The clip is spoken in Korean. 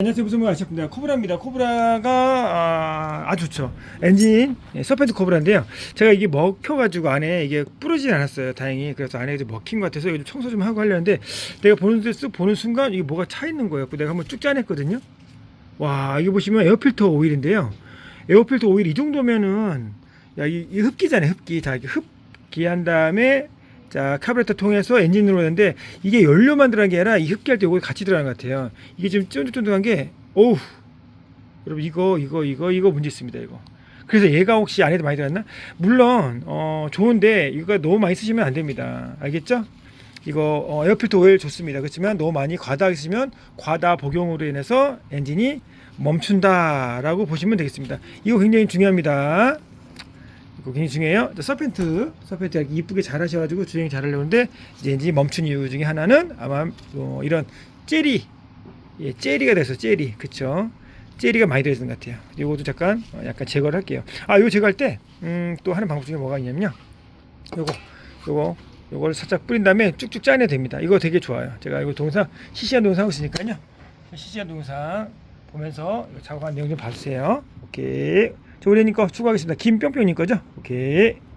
안녕하세요. 무슨 말 하셨습니다 코브라입니다. 코브라가 아, 아주 좋죠. 엔진 예, 서펜트 코브라인데요. 제가 이게 먹혀가지고 안에 이게 부러지지 않았어요. 다행히. 그래서 안에 좀 먹힌 것 같아서 이거 좀 청소 좀 하고 하려는데 내가 보는 데쓱 보는 순간 이게 뭐가 차 있는 거예요. 내가 한번 쭉 짜냈거든요. 와 이게 보시면 에어필터 오일인데요. 에어필터 오일 이 정도면은 야이 이 흡기잖아요. 흡기. 자 이게 흡기한 다음에 자 카브레터 통해서 엔진으로 오는데 이게 연료만 들어간 게 아니라 이 흡기할 때 이거 같이 들어간 것 같아요. 이게 지금 쫀득쫀득한 게 어우. 여러분 이거 이거 이거 이거 문제 있습니다 이거. 그래서 얘가 혹시 안에도 많이 들어갔나? 물론 어 좋은데 이거 너무 많이 쓰시면 안 됩니다. 알겠죠? 이거 어, 에어필터 오일 좋습니다. 그렇지만 너무 많이 과다하게 쓰면 과다 복용으로 인해서 엔진이 멈춘다라고 보시면 되겠습니다. 이거 굉장히 중요합니다 이거 굉장히 중요해요. 자, 서펜트, 서펜트 이렇게 이쁘게 잘 하셔가지고 주행 잘 하려고 하는데 이제 멈춘 이유 중에 하나는 아마 어, 이런 젤리, 예, 젤리가 돼서 젤리, 그쵸? 젤리가 많이 들어있는 것 같아요. 이것도 잠깐 어, 약간 제거를 할게요. 아, 이거 제거할 때, 음, 또 하는 방법 중에 뭐가 있냐면요. 요거, 요거, 요걸 살짝 뿌린 다음에 쭉쭉 짜내야 됩니다. 이거 되게 좋아요. 제가 이거 동영상, 실시간 동영상 하고 있으니까요. 실시간 동영상 보면서 작업한 내용 좀 봐주세요. 오케이. 자, 거 추가하겠습니다. 김뿅뿅님 거죠? 오케이.